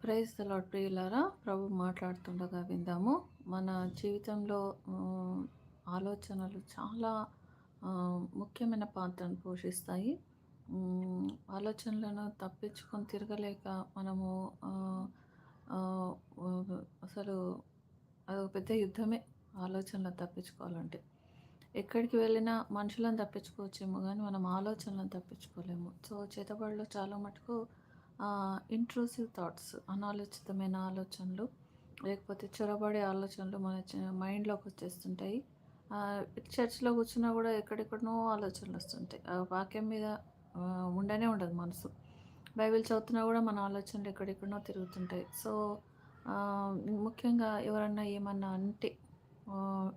Praise the ప్రియులారా ప్రభు మాట్లాడుతుండగా విందాము మన జీవితంలో ఆలోచనలు చాలా ముఖ్యమైన పాత్రను పోషిస్తాయి. ఆలోచనలను తప్పించుకొని తిరగలేక మనము అసలు అది ఒక అసలు అదొక పెద్ద యుద్ధమే ఆలోచనలను తప్పించుకోవాలంటే. ఎక్కడికి వెళ్ళినా మనుషులను తప్పించుకోవచ్చేమో కానీ మనం ఆలోచనలను తప్పించుకోలేము. సో, చేతబడిలో చాలా మటుకు ఇంట్రూసివ్ థాట్స్ అనాలోచితమైన ఆలోచనలు, లేకపోతే చొరబడే ఆలోచనలు మన మైండ్లోకి వచ్చేస్తుంటాయి చర్చిలో చర్చ్‌లో కూర్చున్నా కూడా ఎక్కడెక్కడనో ఆలోచనలొస్తుంటాయి. ఆ వాక్యం మీద ఉండనే ఉండదు మనసు. బైబిల్ చదువుతున్నా కూడా మన ఆలోచనలు ఎక్కడెక్కడనో తిరుగుతుంటాయి. సో, ముఖ్యంగా ఎవరన్నా ఏమన్నా అంటే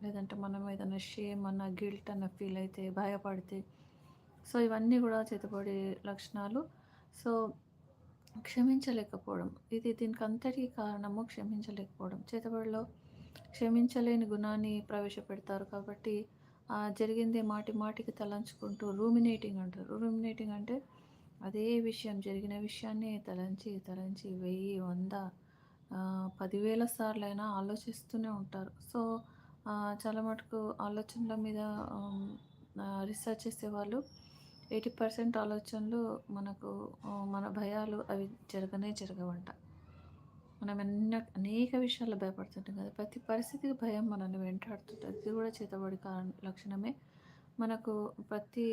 లేదంటే మనం ఏదైనా షేమ్ అన్న, గిల్ట్ అన్న ఫీల్ అయితే, భయపడితే సో, ఇవన్నీ కూడా చేతపడే లక్షణాలు. సో, క్షమించలేకపోవడం. ఇది దీనికంతటికి కారణము క్షమించలేకపోవడం. చేతబడిలో క్షమించలేని గుణాన్ని ప్రవేశపెడతారు కాబట్టి జరిగింది జరిగిందే మాటి మాటికి తలంచుకుంటూ రూమినేటింగ్ అంటారు. రూమినేటింగ్ అంటే అదే విషయం జరిగిన విషయాన్ని తలంచి, తలంచి 1000, 100 ఆహ్, 10,000 సార్లైనా ఆలోచిస్తూనే ఉంటారు. సో, చాలా మటుకు ఆలోచనల మీద రీసెర్చ్ చేసేవాళ్ళు 80% ఆలోచనలు మనకు మన భయాలు అవి జరగనే జరగవంట. మనం ఎన్న అనేక విషయాల్లో భయపడుతుంటాం కదా! ప్రతి పరిస్థితికి భయం మనల్ని వెంటాడుతుంటుంది ఇది కూడా చేతబడి కారణం లక్షణమే. మనకు ప్రతి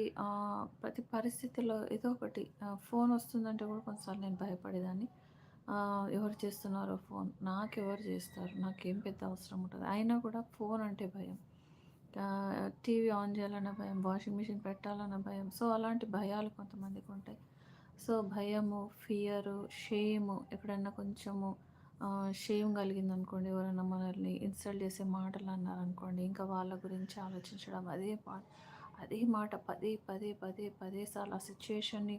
ప్రతి పరిస్థితిలో ఏదో ఒకటి ఫోన్ వస్తుందంటే కూడా కొన్నిసార్లు నేను భయపడేదాన్ని. ఎవరు చేస్తున్నారో ఫోన్, నాకెవరు చేస్తారు? నాకేం పెద్ద అవసరం ఉంటుంది అయినా కూడా ఫోన్ అంటే భయం. టీవీ ఆన్ చేయాలన్న భయం, వాషింగ్ మిషన్ పెట్టాలన్న భయం. సో, అలాంటి భయాలు కొంతమందికి ఉంటాయి సో, భయము, ఫియరు, షేము ఎప్పుడన్నా కొంచెము షేమ్ షేమ్ కలిగిందనుకోండి, ఎవరైనా మనల్ని ఇన్సల్ట్ చేసే మాటలు అన్నారనుకోండి, ఇంకా వాళ్ళ గురించి ఆలోచించడం అదే పా అదే మాట పదే, పదే, పదే, పదే సార్లు ఆ సిట్యుయేషన్‌ని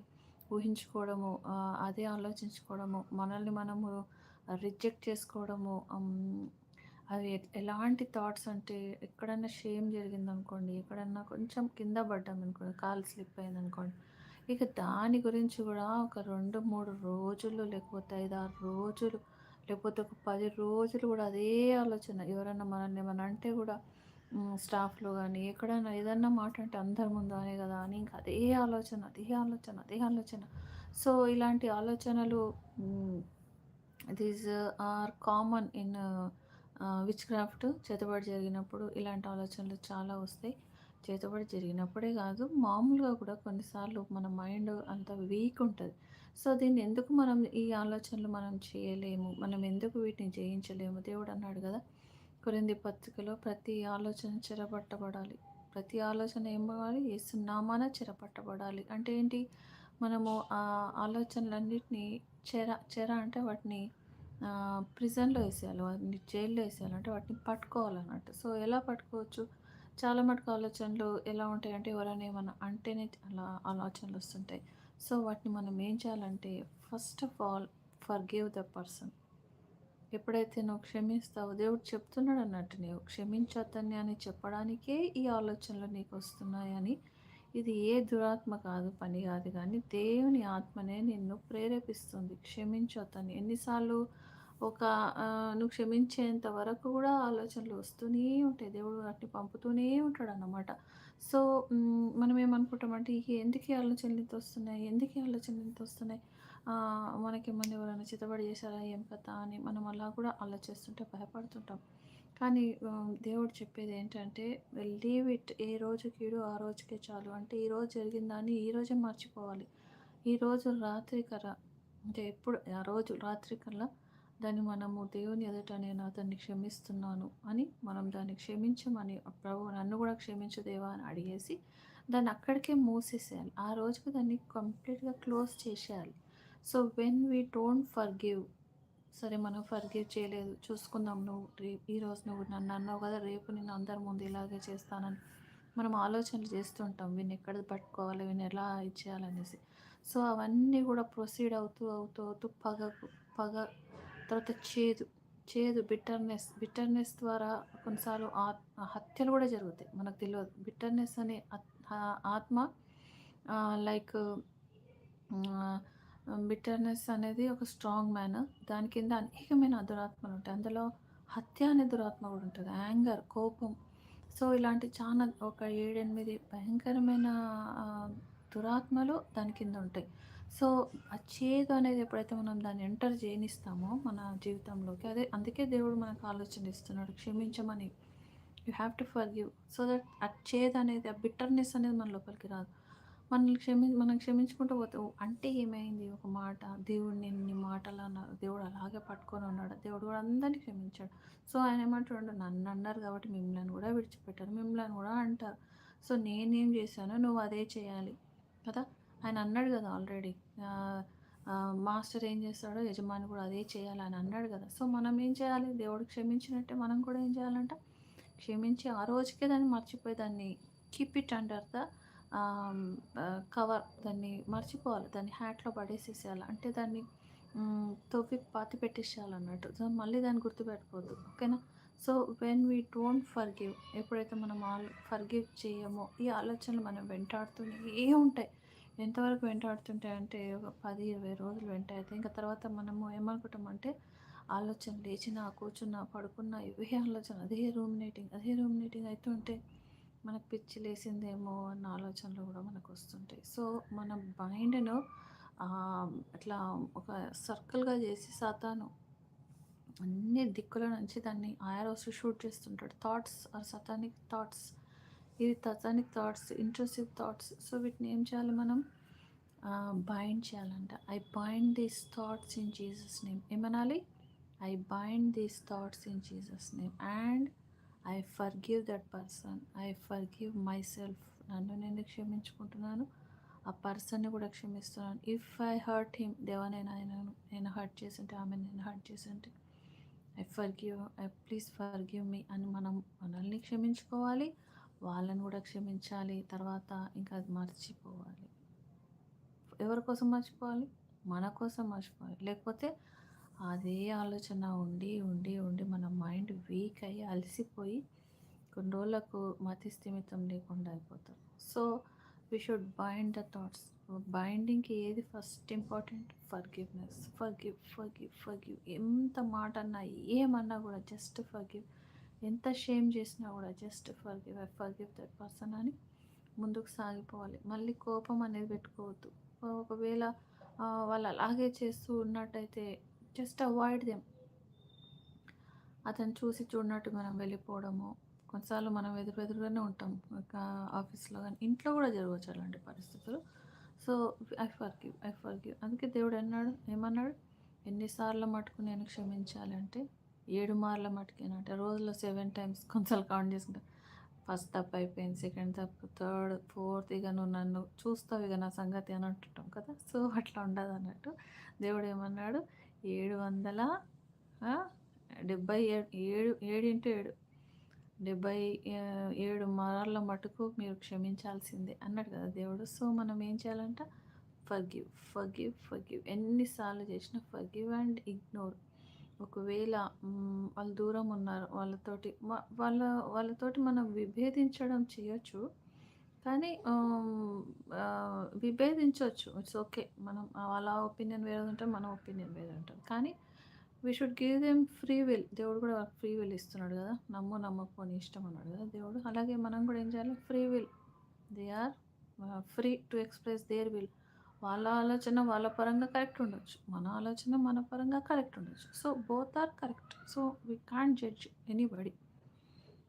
ఊహించుకోవడము, అదే ఆలోచించుకోవడము, మనల్ని మనము రిజెక్ట్ చేసుకోవడము. అది అవి ఎలాంటి థాట్స్ అంటే ఎక్కడన్నా షేమ్ జరిగిందనుకోండి, ఎక్కడన్నా కొంచెం కింద పడ్డామనుకోండి, కాలు స్లిప్ అయిందనుకోండి, ఇక దాని గురించి కూడా ఒక 2, 3 రోజులు లేకపోతే 5, 6 రోజులు లేకపోతే ఒక పది రోజులు కూడా అదే ఆలోచన. ఎవరన్నా మనల్ని ఏమైనా అంటే కూడా స్టాఫ్‌లో కానీ ఎక్కడైనా ఏదన్నా మాట అంటే అందరి ముందు అనే కదా అని ఇంక అదే ఆలోచన, అదే ఆలోచన, అదే ఆలోచన. సో, ఇలాంటి ఆలోచనలు these are common in witchcraft చేతబడి జరిగినప్పుడు ఇలాంటి ఆలోచనలు చాలా వస్తాయి. చేతబడి జరిగినప్పుడే కాదు మామూలుగా కూడా కొన్నిసార్లు మన మైండ్ అంత వీక్ ఉంటుంది సో, దీన్ని ఎందుకు మనం ఈ ఆలోచనలు మనం చేయలేము? మనం ఎందుకు వీటిని జయించలేము? దేవుడు అన్నాడు కదా కొరింది పత్రికలో ప్రతి ఆలోచన చెరపట్టబడాలి. ప్రతి ఆలోచన ఏం కావాలి ఏసునామాన చెరపట్టబడాలి. అంటే ఏంటి? మనము ఆ ఆలోచనలన్నిటిని చెర చెర అంటే వాటిని ప్రిజన్‌లో వేసేయాలి వాటిని జైల్‌లో వేసేయాలంటే అంటే వాటిని పట్టుకోవాలన్నట్టు. సో, ఎలా పట్టుకోవచ్చు? చాలా మటుకు ఆలోచనలు ఎలా ఉంటాయంటే ఎవరైనా ఏమైనా అంటేనే అలా ఆలోచనలు వస్తుంటాయి సో, వాటిని మనం ఏం చేయాలంటే first of all forgive the person. ఎప్పుడైతే నువ్వు క్షమిస్తావో దేవుడు చెప్తున్నాడన్నట్టు నీవు క్షమించొద్దని అని చెప్పడానికే ఈ ఆలోచనలు నీకు వస్తున్నాయని ఇది ఏ దురాత్మ కాదు, పని కాదు కానీ దేవుని ఆత్మనే నిన్ను ప్రేరేపిస్తుంది క్షమించొద్దని. ఎన్నిసార్లు ఒక నువ్వు క్షమించేంత వరకు కూడా ఆలోచనలు వస్తూనే ఉంటాయి. దేవుడు వాటిని పంపుతూనే ఉంటాడన్నమాట. సో, మనం ఏమనుకుంటామంటే ఎందుకు ఈ ఆలోచనలు ఇంతొస్తున్నాయి? ఎందుకు ఈ ఆలోచనలు ఇంత వస్తున్నాయి మనకేమన్నా ఎవరైనా చితబడి చేశారా? ఏం కథ? అని మనం అలా కూడా ఆలోచిస్తుంటే భయపడుతుంటాం. కానీ దేవుడు చెప్పేది ఏంటంటే లీవ్ ఇట్ ఏ రోజు కీడు ఆ రోజుకే చాలు. అంటే ఈరోజు జరిగిన దాన్ని ఈరోజే మర్చిపోవాలి. ఈరోజు కర అంటే ఎప్పుడు ఆ రోజు రాత్రికల్లా దాన్ని మనము దేవుని ఎదుట నేను అతన్ని క్షమిస్తున్నాను అని మనం దాన్ని క్షమించమని ప్రభు నన్ను కూడా క్షమించు దేవా అని అడిగేసి దాన్ని అక్కడికే మూసేసేయాలి. ఆ రోజుకి దాన్ని కంప్లీట్‌గా క్లోజ్ చేసేయాలి. So, when we don't forgive సరే మనం ఫర్గివ్ చేయలేదు. చూసుకుందాం నువ్వు రేపు ఈరోజు నువ్వు నన్ను అన్నావు కదా! రేపు నేను అందరి ముందు ఇలాగే చేస్తానని మనం ఆలోచనలు చేస్తుంటాం. వీని ఎక్కడ పట్టుకోవాలి? వీని ఎలా ఇచ్చేయాలనేసి సో, అవన్నీ కూడా ప్రొసీడ్ అవుతూ, అవుతూ, అవుతూ పగ పగ తర్వాత చేదు. చేదు బిట్టర్‌నెస్. బిట్టర్‌నెస్ ద్వారా కొన్నిసార్లు హత్యలు కూడా జరుగుతాయి. మనకు తెలియదు బిట్టర్‌నెస్ అనే ఆత్మ లైక్ బిట్టర్‌నెస్ అనేది ఒక స్ట్రాంగ్ మ్యాన్. దాని కింద అనేకమైన దురాత్మలు ఉంటాయి అందులో హత్య అనే దురాత్మ కూడా ఉంటుంది యాంగర్, కోపం. సో, ఇలాంటి చాలా ఒక 7, 8 భయంకరమైన దురాత్మలు దాని కింద ఉంటాయి. సో, ఆ చేదు అనేది ఎప్పుడైతే మనం దాన్ని ఎంటర్ చేయనిస్తామో మన జీవితంలోకి అదే అందుకే దేవుడు మనకు ఆలోచన ఇస్తున్నాడు క్షమించమని. You have to forgive. So that ఆ చేదనేది, ఆ బిట్టర్‌నెస్ అనేది మన లోపలికి రాదు. మనల్ని క్షమి మనం క్షమించుకుంటూ పోతే అంటే ఏమైంది ఒక మాట దేవుడు నిన్ని మాటలు అన్నారు. దేవుడు అలాగే పట్టుకొని ఉన్నాడు. దేవుడు కూడా అందరిని క్షమించాడు. సో, ఆయన ఏమంటాడు నన్ను అన్నారు కాబట్టి మిమ్మల్ని కూడా విడిచిపెట్టారు. మిమ్మల్ని కూడా అంటారు. సో, నేనేం చేశానో నువ్వు అదే చేయాలి. కదా! ఆయన అన్నాడు కదా ఆల్రెడీ. మాస్టర్ ఏం చేస్తాడో యజమాని కూడా అదే చేయాలి అని అన్నాడు కదా! సో, మనం ఏం చేయాలి? దేవుడు క్షమించినట్టే మనం కూడా ఏం చేయాలంట? క్షమించి ఆ రోజుకే దాన్ని మర్చిపోయి దాన్ని keep it under the cover దాన్ని మర్చిపోవాలి. దాన్ని హ్యాట్‌లో పడేసేసేయాలి. అంటే దాన్ని తవ్వి పాతి పెట్టేసేయాలి అన్నట్టు సో, మళ్ళీ దాన్ని గుర్తుపెట్టుకోవద్దు. ఓకేనా? So, when we don't forgive ఎప్పుడైతే మనం ఆల్ ఫర్‌గివ్ చేయమో ఈ ఆలోచనలు మనం వెంటాడుతూనే ఉంటాయి. ఎంతవరకు వెంటాడుతుంటాయంటే ఒక పది ఇరవై రోజులు వెంటాడితే ఇంకా తర్వాత మనము ఏమనుకుంటామంటే ఆలోచన లేచినా, కూర్చున్నా, పడుకున్నా ఇవే ఆలోచన అదే రూమినేటింగ్, అదే రూమినేటింగ్ అవుతుంటే మనకు పిచ్చి లేసిందేమో అన్న ఆలోచనలు కూడా మనకు వస్తుంటాయి సో, మన మైండ్‌ను అట్లా ఒక సర్కిల్‌గా చేసి సాతాను అన్ని దిక్కుల నుంచి దాన్ని ఆరోస్ షూట్ చేస్తుంటాడు. Thoughts are satanic thoughts. ఇది satanic thoughts, intrusive thoughts. So, వీటిని ఏం చేయాలి మనం? బైండ్ చేయాలంట. I bind these thoughts in Jesus name. ఏమనాలి? I bind these thoughts in Jesus name and I forgive that person. I forgive myself నన్ను నేను క్షమించుకుంటున్నాను. ఆ పర్సన్‌ని కూడా క్షమిస్తున్నాను. ఇఫ్ ఐ హర్ట్ హిమ్ దేవా నేను ఆయనను నేను హర్ట్ చేసింటే ఆమె నేను హర్ట్ చేసింటే I forgive I please forgive me అని మనం మనల్ని క్షమించుకోవాలి. వాళ్ళని కూడా క్షమించాలి. తర్వాత ఇంకా అది మర్చిపోవాలి. ఎవరి కోసం మర్చిపోవాలి? మన కోసం మర్చిపోవాలి. లేకపోతే అదే ఆలోచన ఉండి, ఉండి, ఉండి మన మైండ్ వీక్ అయ్యి అలసిపోయి కొన్ని రోజులకు మతి స్థిమితం లేకుండా అయిపోతాం. So, we should bind the thoughts. బైండింగ్‌కి ఏది first important? Forgiveness. Forgive, forgive ఎంత మాట అన్నా, ఏమన్నా కూడా జస్ట్ ఫర్ గివ్ ఎంత షేమ్ చేసినా కూడా just forgive I forgive that person అని ముందుకు సాగిపోవాలి. మళ్ళీ కోపం అనేది పెట్టుకోవద్దు. ఒకవేళ వాళ్ళు అలాగే చేస్తూ ఉన్నట్టయితే జస్ట్ అవాయిడ్ దెమ్. అతను చూసి చూడనట్టు మనం వెళ్ళిపోవడము. కొన్నిసార్లు మనం ఎదురెదురుగానే ఉంటాం. ఒక ఆఫీస్‌లో కానీ ఇంట్లో కూడా జరగవచ్చు అలాంటి పరిస్థితులు. So, I forgive I forgive అందుకే దేవుడు అన్నాడు ఏమన్నాడు? ఎన్నిసార్లు మటుకు నేను క్షమించాలంటే ఏడు మార్ల మటుకేనట రోజులో సెవెన్ టైమ్స్ కొంచెం కౌంట్ చేసుకుంటా. ఫస్ట్ తప్పు అయిపోయింది. సెకండ్ తప్పు, థర్డ్, ఫోర్త్ ఇక నువ్వు నన్ను చూస్తావు ఇక నా సంగతి అని అంటుంటాం కదా! సో, అట్లా ఉండదు అన్నట్టు దేవుడు ఏమన్నాడు? ఏడు వందల డెబ్బై ఏడు ఏడు ఇంటూ 7 70 ఆహ్, 7 మార్ల మటుకు మీరు క్షమించాల్సిందే అన్నాడు కదా దేవుడు. సో, మనం ఏం చేయాలంట? Forgive, forgive, forgive. ఎన్నిసార్లు చేసినా ఫర్‌గివ్ అండ్ ఇగ్నోర్. ఒకవేళ వాళ్ళు దూరం ఉన్నారు. వాళ్ళతోటి వాళ్ళ వాళ్ళతోటి మనం విభేదించడం చేయొచ్చు. కానీ విభేదించవచ్చు ఇట్స్ ఓకే. మనం వాళ్ళ ఒపీనియన్ వేరే ఉంటది. మన ఒపీనియన్ వేరే ఉంటాం కానీ we should give them free will. దేవుడు కూడా వాళ్ళకి ఫ్రీ విల్ ఇస్తున్నాడు కదా! నమ్ము నమ్మకపోని ఇష్టం అన్నాడు కదా దేవుడు. అలాగే మనం కూడా ఏం చేయాలి? Free will. They are free to express their will. వాళ్ళ ఆలోచన వాళ్ళ పరంగా కరెక్ట్ ఉండొచ్చు. మన ఆలోచన మన పరంగా కరెక్ట్ ఉండొచ్చు. So, both are correct. So, we can't judge anybody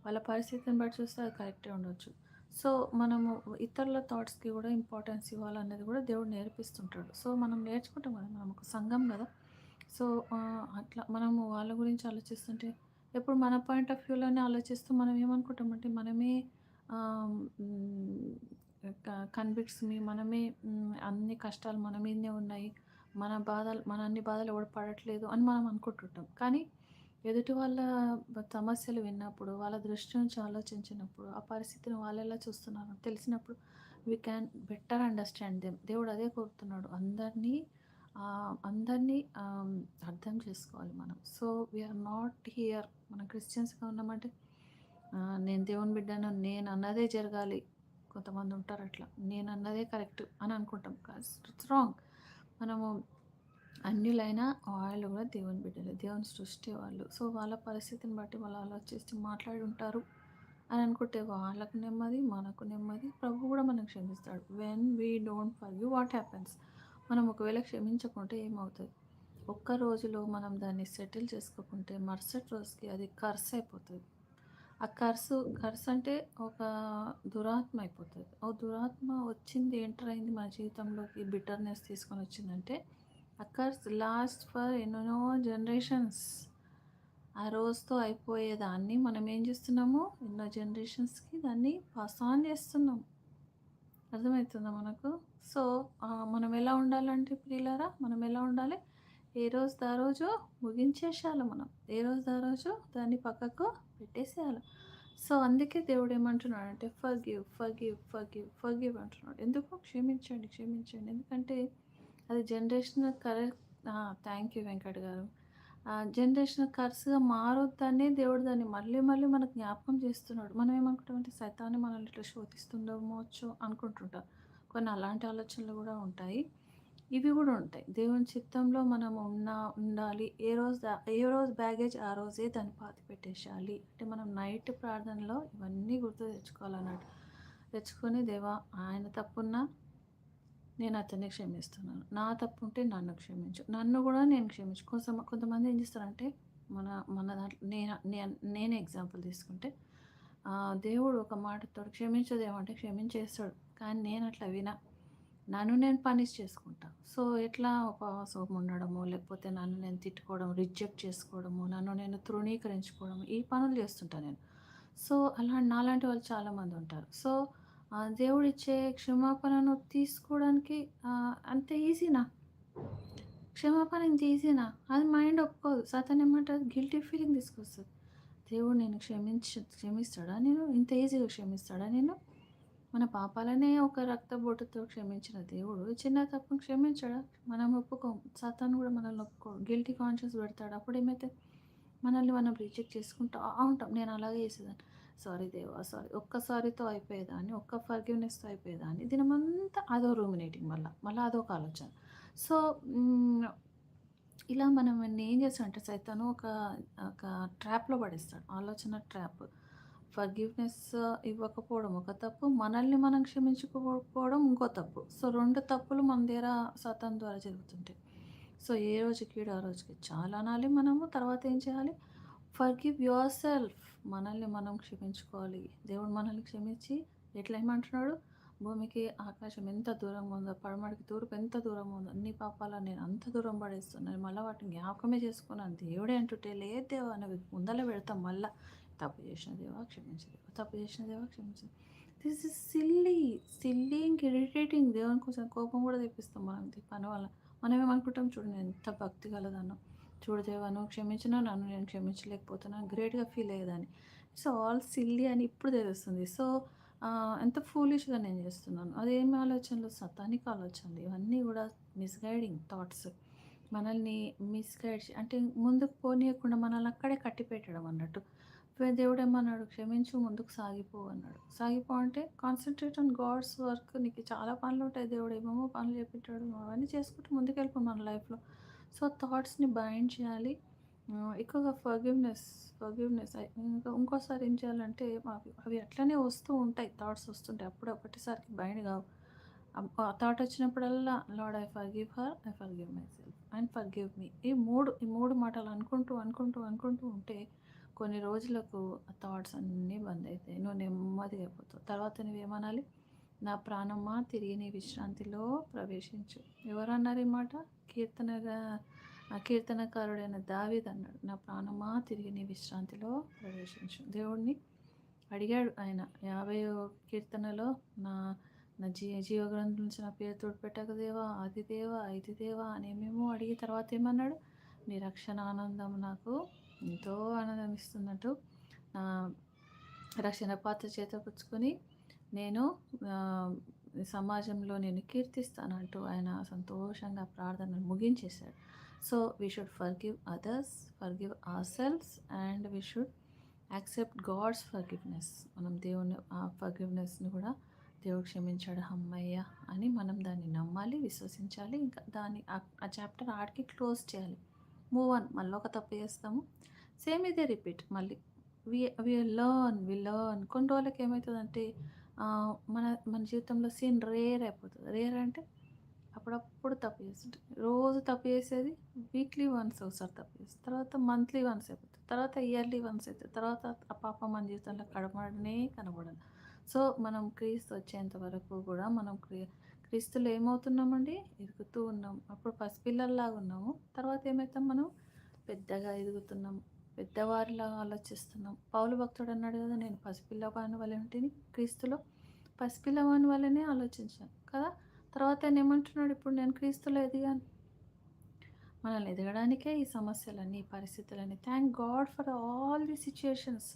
వాళ్ళ పరిస్థితిని బట్టి చూస్తే అది కరెక్టే ఉండొచ్చు. సో, మనము ఇతరుల థాట్స్‌కి కూడా ఇంపార్టెన్స్ ఇవ్వాలనేది కూడా దేవుడు నేర్పిస్తుంటాడు. సో, మనం నేర్చుకుంటాం కదా! మనం ఒక సంఘం కదా! సో, అట్లా మనము వాళ్ళ గురించి ఆలోచిస్తుంటే ఎప్పుడు మన పాయింట్ ఆఫ్ వ్యూలోనే ఆలోచిస్తూ మనం ఏమనుకుంటామంటే మనమే ఆహ్, మీ మనమే అన్ని కష్టాలు మన మీదనే ఉన్నాయి. మన బాధలు మన అన్ని బాధలు ఎవడు పడట్లేదు అని మనం అనుకుంటుంటాం. కానీ ఎదుటి వాళ్ళ సమస్యలు విన్నప్పుడు, వాళ్ళ దృష్టి నుంచి ఆలోచించినప్పుడు, ఆ పరిస్థితిని వాళ్ళెలా చూస్తున్నారో తెలిసినప్పుడు we can better understand them. దేవుడు అదే కోరుతున్నాడు. అందరినీ అందరినీ అర్థం చేసుకోవాలి మనం. So, we are not here మనం క్రిస్టియన్స్‌గా ఉన్నామంటే నేను దేవుని బిడ్డను నేను అన్నదే జరగాలి. కొంతమంది ఉంటారు అట్లా. నేను అన్నదే కరెక్ట్ అని అనుకుంటాం. కాదు ఇట్స్ రాంగ్. మనము అన్యులైన వాళ్ళు కూడా దేవుని బిడ్డలు దేవుని సృష్టి వాళ్ళు సో వాళ్ళ పరిస్థితిని బట్టి వాళ్ళు ఆలోచిస్తూ మాట్లాడి ఉంటారు అని అనుకుంటే వాళ్ళకు నెమ్మది మనకు నెమ్మది ప్రభు కూడా మనకు క్షమిస్తాడు when we don't forgive what happens మనం ఒకవేళ క్షమించకుంటే ఏమవుతుంది ఒక్క రోజులో మనం దాన్ని సెటిల్ చేసుకోకుంటే మరుసటి రోజుకి అది కర్స్ అయిపోతుంది ఆ కర్సు కర్స్ అంటే ఒక దురాత్మ అయిపోతుంది. ఓ దురాత్మ వచ్చింది ఎంటర్ అయింది మన జీవితంలోకి బిటర్నెస్ తీసుకొని వచ్చిందంటే ఆ కర్స్ లాస్ట్ ఫర్ ఎన్నో జనరేషన్స్ ఆ రోజుతో అయిపోయేదాన్ని. మనం ఏం చేస్తున్నాము? ఎన్నో జనరేషన్స్కి దాన్ని పాస్ ఆన్ చేస్తున్నాం. అర్థమవుతుందా మనకు? సో మనం ఎలా ఉండాలంటే ప్రియులారా మనం ఎలా ఉండాలి? ఏ రోజు దా రోజు ముగించేసేయాలి మనం. ఏ రోజు దా రోజు దాన్ని పక్కకు పెట్టేసేయాలి. సో అందుకే దేవుడు ఏమంటున్నాడు అంటే ఫగివ్ ఫగివ్ ఫగివ్ ఫగివ్ అంటున్నాడు. ఎందుకు? క్షమించండి క్షమించండి. ఎందుకంటే అది generation correct thank you Venkat garu. Generation కర్స్గా మారొద్దనే దేవుడు దాన్ని మళ్ళీ మళ్ళీ మనకు జ్ఞాపకం చేస్తున్నాడు. మనం ఏమనుకుంటామంటే సైతాన్ని మనల్ని ఇట్లా శోధిస్తుండమోచ్చు అనుకుంటుంటాం. కొన్ని అలాంటి ఆలోచనలు కూడా ఉంటాయి. ఇవి కూడా ఉంటాయి. దేవుని చిత్తంలో మనం ఉన్న ఉండాలి. ఏ రోజు ఏ రోజు బ్యాగేజ్ ఆ రోజే దాన్ని పాతి పెట్టేసేయాలి అంటే మనం నైట్ ప్రార్థనలో ఇవన్నీ గుర్తు తెచ్చుకోవాలన్నట్టు. తెచ్చుకొని దేవా ఆయన తప్పున్నా నేను అతన్ని క్షమిస్తున్నాను. నా తప్పు ఉంటే నన్ను క్షమించు. నన్ను కూడా నేను క్షమించు. కొంత కొంతమంది ఏం చేస్తారంటే మన మన దాంట్లో నేను నేను ఎగ్జాంపుల్ తీసుకుంటే దేవుడు ఒక మాటతో క్షమించదేమంటే క్షమించేస్తాడు. కానీ నేను అట్లా వినా. నన్ను నేను పనిష్ చేసుకుంటా. సో ఎట్లా ఉపవాసం ఉండడము లేకపోతే నన్ను నేను తిట్టుకోవడం రిజెక్ట్ చేసుకోవడము నన్ను నేను తృణీకరించుకోవడం ఈ పనులు చేస్తుంటాను నేను. సో అలా నాలాంటి వాళ్ళు చాలామంది ఉంటారు. సో దేవుడిచ్చే క్షమాపణను తీసుకోవడానికి అంత ఈజీనా? క్షమాపణ ఇంత ఈజీనా? అది మైండ్ ఒప్పుకోదు. సతన్ ఏమంటారు గిల్టీ ఫీలింగ్ తీసుకొస్తుంది. దేవుడు నేను క్షమించ క్షమిస్తాడా? నేను ఇంత ఈజీగా క్షమిస్తాడా? నేను మన పాపాలనే ఒక రక్తబొట్టుతో క్షమించిన దేవుడు చిన్న తప్పును క్షమించడా? మనం ఒప్పుకోం. సతాను కూడా మనల్ని ఒప్పుకో గిల్టీ కాన్షియస్ పెడతాడు. అప్పుడు ఏమైతే మనల్ని మనం రిజెక్ట్ చేసుకుంటా ఉంటాం. నేను అలాగే చేసేదాన్ని. సారీ దేవా సారీ ఒక్కసారితో అయిపోయేదాన్ని. ఒక్క ఫర్గివ్నెస్తో అయిపోయేదాన్ని. దినమంతా అదో రూమినేటింగ్ మళ్ళీ మళ్ళీ అదొక ఆలోచన. సో ఇలా మనం ఏం చేస్తామంటే సైతాను ఒక ఒక ట్రాప్లో పడేస్తాడు. ఆలోచన ట్రాప్ ఫర్గివ్నెస్ uh, ఇవ్వకపోవడం ఒక తప్పు. మనల్ని మనం క్షమించుకోకపోవడం ఇంకో తప్పు. సో రెండు తప్పులు మన దగ్గర సతం ద్వారా జరుగుతుంటాయి. సో ఏ రోజుకి ఆ రోజుకి చాలా అనాలి మనము. తర్వాత ఏం చేయాలి? ఫర్గివ్ యువర్ సెల్ఫ్ మనల్ని మనం క్షమించుకోవాలి. దేవుడు మనల్ని క్షమించి ఎట్లా ఏమంటున్నాడు? భూమికి ఆకాశం ఎంత దూరంగా ఉందో పడమడికి తూర్పు ఎంత దూరంగా ఉందో అన్ని పాపాల నేను అంత దూరం పడేస్తున్నాను. మళ్ళీ వాటిని జ్ఞాపకమే చేసుకున్నాను. దేవుడే అంటుంటే లేదు దేవా అని ముందల పెడతాం మళ్ళీ. తప్పు చేసిన దేవా క్షమించదేవా తప్పు చేసిన దేవా క్షమించదు దిస్ ఇస్ సిల్లీ సిల్లీ ఇంక ఇరిటేటింగ్ దేవుని కోసం కోపం కూడా తెప్పిస్తాం మనం పని వల్ల. మనం ఏమనుకుంటాం చూడండి ఎంత భక్తి కలదనో చూడు దేవా నువ్వు క్షమించినా నన్ను నేను క్షమించలేకపోతున్నాను గ్రేట్గా ఫీల్ అయ్యేదాన్ని. సో ఆల్ సిల్లీ అని ఇప్పుడు తెలుస్తుంది. సో ఎంత ఫూలిష్గా నేను చేస్తున్నాను. అదేమి ఆలోచనలు? సతానిక ఆలోచనలు. ఇవన్నీ కూడా మిస్గైడింగ్ థాట్స్ మనల్ని మిస్గైడ్ అంటే ముందుకు పోనీయకుండా మనల్ని అక్కడే కట్టి పెట్టడం అన్నట్టు దేవుడు ఏమన్నాడు క్షమించు ముందుకు సాగిపో అన్నాడు. సాగిపో అంటే కాన్సన్ట్రేట్ ఆన్ గాడ్స్ వర్క్ నీకు చాలా పనులు ఉంటాయి. దేవుడు ఏమేమో పనులు చేపించాడు. అవన్నీ చేసుకుంటూ ముందుకు వెళ్ళిపో మన లైఫ్లో సో థాట్స్ని బైండ్ చేయాలి. ఎక్కువగా ఫర్గివ్నెస్ ఫర్గివ్నెస్ ఇంకా ఇంకోసారి ఏం చేయాలంటే అవి అవి అట్లనే వస్తూ ఉంటాయి. థాట్స్ వస్తుంటాయి. అప్పుడు ఒకటిసారికి బైండ్ కావు. థాట్ వచ్చినప్పుడల్లా Lord I forgive her I forgive myself and forgive me ఈ మూడు ఈ మూడు మాటలు అనుకుంటూ అనుకుంటూ అనుకుంటూ ఉంటే కొన్ని రోజులకు ఆ థాట్స్ అన్నీ బంద్ అవుతాయి నువ్వు నెమ్మదిగా అయిపోతావు. తర్వాత నువ్వేమనాలి? నా ప్రాణమ్మా తిరిగి నీ విశ్రాంతిలో ప్రవేశించు. ఎవరన్నారు ఈ మాట? కీర్తనగా కీర్తనకారుడైన దావిద్ అన్నాడు. నా ప్రాణమా? తిరిగి నీ విశ్రాంతిలో ప్రవేశించు. దేవుడిని అడిగాడు ఆయన. యాభై కీర్తనలో నా నా జీ జీవగ్రంథం నుంచి నా పేరు తోడుపెట్టక దేవా అది దేవా ఇది దేవా అని ఏమేమో అడిగి తర్వాత ఏమన్నాడు? నీ రక్షణ ఆనందం నాకు ఎంతో ఆనందం ఇస్తున్నట్టు నా రక్షణ పాత్ర చేతపుచ్చుకొని నేను సమాజంలో నేను కీర్తిస్తాను అంటూ ఆయన సంతోషంగా ప్రార్థనలు ముగించేశాడు. So we should forgive others forgive ourselves and we should accept God's forgiveness మనం దేవుని ఆ ఫర్గివ్నెస్ని కూడా దేవుడు క్షమించాడు. అమ్మయ్య అని మనం దాన్ని నమ్మాలి విశ్వసించాలి. ఇంకా దాన్ని ఆ చాప్టర్ ఆడికి క్లోజ్ చేయాలి. మూవ్ ఆన్ మళ్ళీ ఒక తప్పు చేస్తాము. సేమ్ ఇదే రిపీట్ మళ్ళీ వి వి లర్న్ వి లర్న్ కొన్ని రోజులకి ఏమవుతుందంటే మన మన జీవితంలో సీన్ రేర్ అయిపోతుంది. రేర్ అంటే అప్పుడప్పుడు తప్పు చేస్తుంటుంది రోజు తప్పు చేసేది వీక్లీ వన్స్ ఒకసారి తప్పు చేస్తుంది తర్వాత మంత్లీ వన్స్ అయిపోతుంది. తర్వాత ఇయర్లీ వన్స్ అవుతుంది తర్వాత ఆ పాప మన జీవితంలో కడపడనే కనబడదు సో మనం క్రీస్ వచ్చేంత వరకు కూడా మనం క్రీ క్రీస్తులు ఏమవుతున్నామండి? ఎదుగుతూ ఉన్నాం. అప్పుడు పసిపిల్లల్లాగా ఉన్నాము. తర్వాత ఏమవుతాం మనం? పెద్దగా ఎదుగుతున్నాం. పెద్దవారిలాగా ఆలోచిస్తున్నాం. పౌలు భక్తుడు అన్నాడు కదా నేను పసిపిల్లవాని వల్ల ఉంటేని. క్రీస్తులో పసిపిల్లవాని వల్లనే ఆలోచించాను కదా. తర్వాత ఆయన ఏమంటున్నాడు? ఇప్పుడు నేను క్రీస్తులో ఎదిగాను. మనల్ని ఎదగడానికే ఈ సమస్యలన్నీ ఈ పరిస్థితులన్నీ. Thank God for all the situations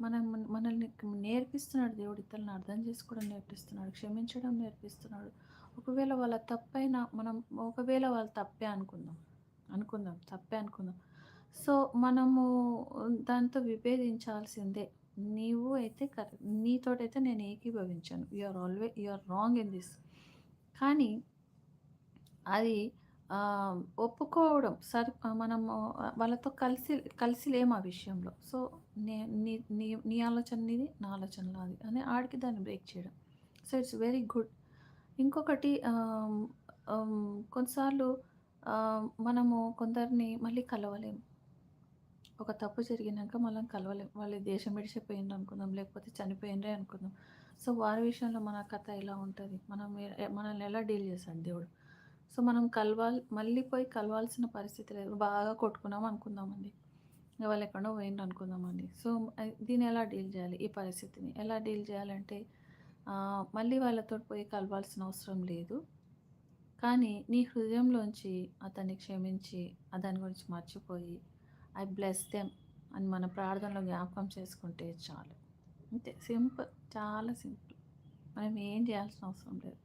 మనం మనల్ని నేర్పిస్తున్నాడు దేవుడు. ఇతరులను అర్థం చేసుకోవడం నేర్పిస్తున్నాడు. క్షమించడం నేర్పిస్తున్నాడు. ఒకవేళ వాళ్ళ తప్పైనా మనం ఒకవేళ వాళ్ళ తప్పే అనుకుందాం అనుకుందాం తప్పే అనుకుందాం. సో మనము దాంతో విభేదించాల్సిందే నీవు అయితే కరెక్ట్ నీతోటైతే నేను ఏకీభవించాను. You are always you are wrong in this కానీ అది ఒప్పుకోవడం సరి మనము వాళ్ళతో కలిసి కలిసి లేము ఆ విషయంలో. సో నే నీ నీ నీ ఆలోచన నీది నా ఆలోచన అది అని ఆడికి దాన్ని బ్రేక్ చేయడం. సో ఇట్స్ వెరీ గుడ్ ఇంకొకటి కొన్నిసార్లు మనము కొందరిని మళ్ళీ కలవలేము ఒక తప్పు జరిగినాక మనం కలవలేం. వాళ్ళు దేశం విడిచిపోయిండ్రు అనుకుందాం లేకపోతే చనిపోయిండ్రే అనుకుందాం. సో వారి విషయంలో మన కథ ఎలా ఉంటుంది? మనం మనల్ని ఎలా డీల్ చేశాడు దేవుడు? సో మనం కలవాలి మళ్ళీ పోయి కలవాల్సిన పరిస్థితి లేదు. బాగా కొట్టుకున్నాం అనుకుందామండి. వాళ్ళు ఎక్కడో పోయిండ్రు అనుకుందామండి. సో దీన్ని ఎలా డీల్ చేయాలి? ఈ పరిస్థితిని ఎలా డీల్ చేయాలంటే మళ్ళీ వాళ్ళతో పోయి కలవాల్సిన అవసరం లేదు. కానీ నీ హృదయంలోంచి అతన్ని క్షమించి అతని దాని గురించి మర్చిపోయి ఐ బ్లెస్ దెమ్ అని మన ప్రార్థనలో జ్ఞాపకం చేసుకుంటే చాలు. అంతే సింపుల్ చాలా సింపుల్. మనం ఏం చేయాల్సిన అవసరం లేదు.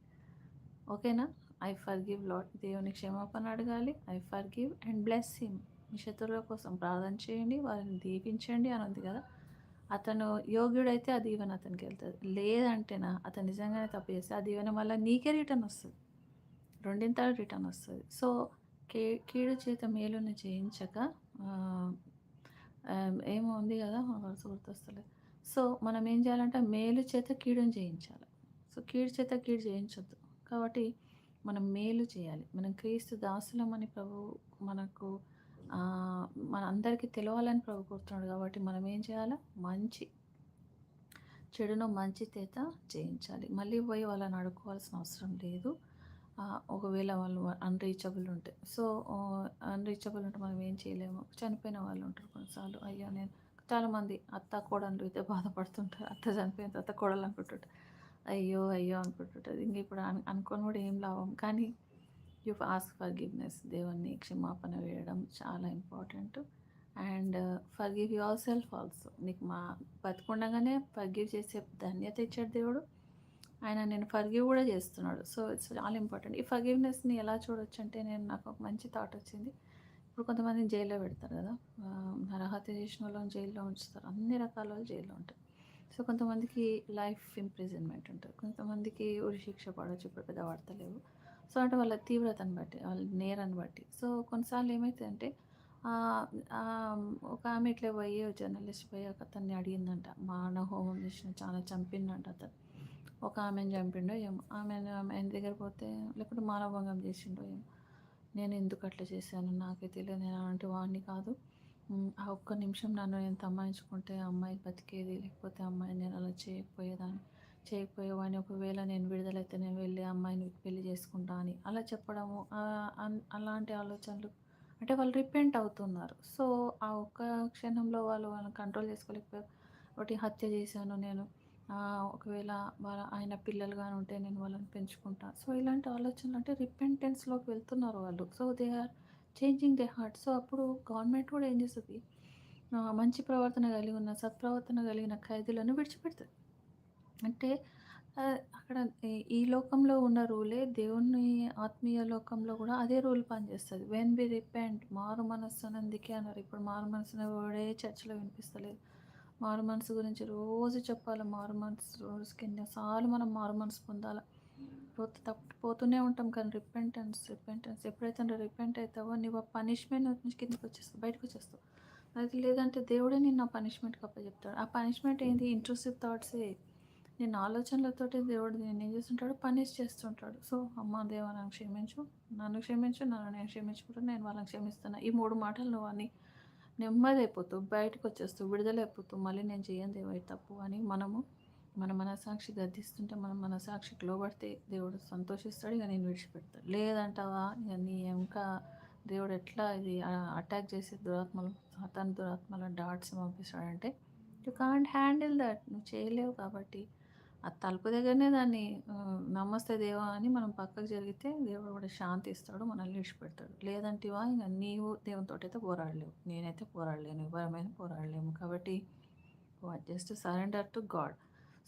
ఓకేనా? ఐ ఫర్ గివ్ లాట్ దేవుని క్షమాపణ అడగాలి. I forgive and bless him. మీ శత్రువుల కోసం ప్రార్థన చేయండి. వారిని దీపించండి అని ఉంది కదా? అతను యోగ్యుడైతే ఆ దీవెన అతనికి వెళ్తుంది. లేదంటేనా అతను నిజంగానే తప్పు చేస్తే ఆ దీవెన మళ్ళీ నీకే రిటర్న్ వస్తుంది. రెండింతలు రిటర్న్ వస్తుంది. సో కే కీడు చేత మేలుని చేయించక ఏమో ఉంది కదా వరుస గుర్తొస్తలేదు. సో మనం ఏం చేయాలంటే మేలు చేత కీడుని చేయించాలి సో కీడు చేత కీడు చేయించొద్దు కాబట్టి మనం మేలు చేయాలి. మనం క్రీస్తు దాసులమని ప్రభు మనకు మన అందరికీ తెలవాలని ప్రభు కోరుతున్నాడు కాబట్టి మనం ఏం చేయాలి? మంచి చెడును మంచి చేత చేయించాలి మళ్ళీ పోయి వాళ్ళని అడుక్కోవాల్సిన అవసరం లేదు. ఒకవేళ వాళ్ళు అన్రీచబుల్ ఉంటే. సో అన్రీచబుల్ ఉంటే మనం ఏం చేయలేము. చనిపోయిన వాళ్ళు ఉంటారు కొన్నిసార్లు. అయ్యో నేను చాలామంది అత్త కోడలు అయితే బాధపడుతుంటారు. అత్త చనిపోయిన తర్వాత కోడలు అనుకుంటుంటారు. అయ్యో అయ్యో అనుకుంటుంటుంది ఇంక ఇప్పుడు అను అనుకొని కూడా ఏం లాభం? కానీ యూ ఆస్క్ ఫర్ గివ్నెస్ దేవుణ్ణి క్షమాపణ వేయడం చాలా important and forgive yourself also నీకు మా బతుకుండగానే ఫర్ గివ్ చేసే ధన్యత ఇచ్చాడు దేవుడు. ఆయన నేను ఫర్గివ్ కూడా చేస్తున్నాడు. సో ఇట్స్ చాలా ఇంపార్టెంట్ ఈ ఫర్గివ్నెస్ని ఎలా చూడొచ్చు అంటే నేను నాకు ఒక మంచి థాట్ వచ్చింది. ఇప్పుడు కొంతమంది జైల్లో పెడతారు కదా. ఆ, నరహత్య చేసిన వాళ్ళని జైల్లో ఉంచుతారు. అన్ని రకాల వాళ్ళు జైల్లో ఉంటారు. సో కొంతమందికి లైఫ్ ఇంప్రిజన్మెంట్ ఉంటుంది. కొంతమందికి ఉరి శిక్ష పడవచ్చు ఇప్పుడు పెద్ద పడతలేవు సో అంటే వాళ్ళ తీవ్రతను బట్టి వాళ్ళ నేరాన్ని బట్టి. సో కొన్నిసార్లు ఏమవుతుందంటే ఒక ఆమె ఇట్లా పోయి జర్నలిస్ట్ పోయి ఒక అతన్ని అడిగిందంట. మాన హోమం చేసిన చాలా చంపిందంట అతను. ఒక ఆమెను చంపిండో ఏమో. ఆమె ఆమె ఆయన దగ్గర పోతే లేకుంటే మానభంగం చేసిండో ఏమో. నేను ఎందుకు అట్లా చేశాను? నాకే తెలియదు. నేను అలాంటి వాడిని కాదు. ఆ ఒక్క నిమిషం నన్ను నేను తమ్మాయించుకుంటే అమ్మాయి బతికేది లేకపోతే అమ్మాయి నేను అలా చేయకపోయేదాన్ని. చేయకపోయేవాడిని. ఒకవేళ నేను విడుదలైతే నేను వెళ్ళి అమ్మాయిని పెళ్ళి చేసుకుంటా అని అలా చెప్పడము అన్- అలాంటి ఆలోచనలు. అంటే వాళ్ళు రిపెంట్ అవుతున్నారు. సో ఆ ఒక్క క్షణంలో వాళ్ళు వాళ్ళని కంట్రోల్ చేసుకోలేకపోయారు. ఒకటి హత్య చేశాను నేను. ఒకవేళ వాళ్ళ ఆయన పిల్లలు కానీ ఉంటే నేను వాళ్ళని పెంచుకుంటా. సో ఇలాంటి ఆలోచనలు అంటే రిపెంటెన్స్లోకి వెళ్తున్నారు వాళ్ళు. So they are changing their heart. So అప్పుడు గవర్నమెంట్ కూడా ఏం చేస్తుంది? మంచి ప్రవర్తన కలిగి ఉన్న సత్ప్రవర్తన కలిగిన ఖైదీలను విడిచిపెడుతుంది. అంటే అక్కడ ఈ- లోకంలో ఉన్న రూలే దేవుని ఆత్మీయ లోకంలో కూడా అదే రూల్ పనిచేస్తుంది. వెన్ బి రిపెంట్ మారు మనస్సు అని అందుకే అన్నారు. ఇప్పుడు మారు మనసు వాడే చర్చలో వినిపిస్తలేదు. మారు మనసు గురించి రోజు చెప్పాలి. మారు మనసు రోజుకి ఎన్నిసార్లు మనం మారు మనసు పొందాలి? తప్పు పోతూనే ఉంటాం కానీ రిపెంటెన్స్ రిపెంటెన్స్ ఎప్పుడైతే రిపెంట్ అవుతావో నీవు పనిష్మెంట్ నుంచి కిందకి వచ్చేస్తావు బయటకు వచ్చేస్తావు. అది లేదంటే దేవుడే నిన్ను ఆ పనిష్మెంట్కి అప్పచెప్తాడు. ఆ పనిష్మెంట్ ఏంటి ఇంట్రూసివ్ థాట్సే నేను ఆలోచనలతోటి దేవుడు నేను ఏం చేస్తుంటాడు పనిష్ చేస్తుంటాడు. సో అమ్మ దేవ నన్ను క్షమించు. నన్ను క్షమించు నన్ను నేను క్షమించుకుంటూ నేను వాళ్ళని క్షమిస్తున్నా. ఈ మూడు మాటలు నువ్వు అని నెమ్మది అయిపోతూ బయటకు వచ్చేస్తూ విడుదలైపోతూ మళ్ళీ నేను చేయను దేవ తప్పు అని మనము మన మనసాక్షి గద్దిస్తుంటే మన మనసాక్షికి లోబడితే దేవుడు సంతోషిస్తాడు ఇక నేను విడిచిపెడతాడు లేదంటావా? ఇక నీ ఇంకా దేవుడు ఎట్లా ఇది అటాక్ చేసే దురాత్మలు సాతాన్ దురాత్మల డాట్స్ పంపిస్తాడంటే యు కాంట్ హ్యాండిల్ దట్ నువ్వు చేయలేవు కాబట్టి ఆ తలుపు దగ్గరనే దాన్ని నమస్తే దేవా అని మనం పక్కకు జరిగితే దేవుడు కూడా శాంతి ఇస్తాడు మనల్ని విడిచిపెడతాడు. లేదంటివా ఇంకా నీవు దేవునితో అయితే పోరాడలేవు. నేనైతే పోరాడలేను ఎవరమైనా పోరాడలేము. కాబట్టి just surrender to God.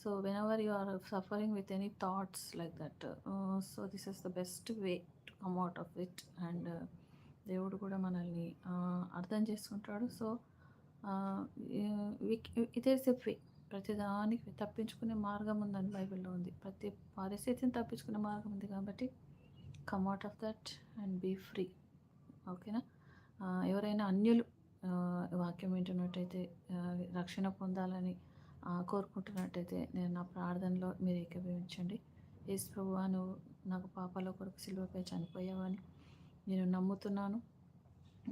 So whenever you are suffering with any thoughts like that so this is the best way to come out of it and దేవుడు కూడా మనల్ని అర్థం చేసుకుంటాడు. సో ఇదే వే ప్రతిదానికి తప్పించుకునే మార్గం ఉందని బైబిల్లో ఉంది. ప్రతి పరిస్థితిని తప్పించుకునే మార్గం ఉంది కాబట్టి come out of that and be free ఓకేనా? ఎవరైనా అన్యులు వాక్యం వింటున్నట్టయితే రక్షణ పొందాలని కోరుకుంటున్నట్టయితే నేను నా ప్రార్థనలో మీరు ఏకీభవించండి. యేసు ప్రభువా నువ్వు నాకు పాపాల కొరకు సిలువపై చనిపోయావని నేను నమ్ముతున్నాను.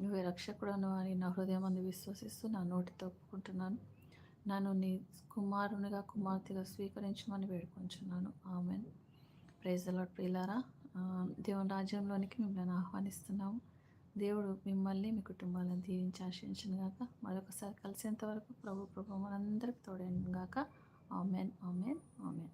నువ్వే రక్షకుడను అని నా హృదయం అందు విశ్వసిస్తూ నా నోటితో ఒప్పుకుంటున్నాను. నన్ను నీ కుమారునిగా కుమార్తెగా స్వీకరించమని వేడుకొంచున్నాను. ఆమెన్. ప్రైజ్ లాడ్ ప్రియులారా. దేవుని రాజ్యంలోనికి మిమ్మల్ని ఆహ్వానిస్తున్నాము. దేవుడు మిమ్మల్ని మీ కుటుంబాలను దీవించి ఆశించిన గాక. మరొకసారి కలిసేంత వరకు ప్రభు ప్రభు మనందరికి తోడైన గాక. Amen amen amen.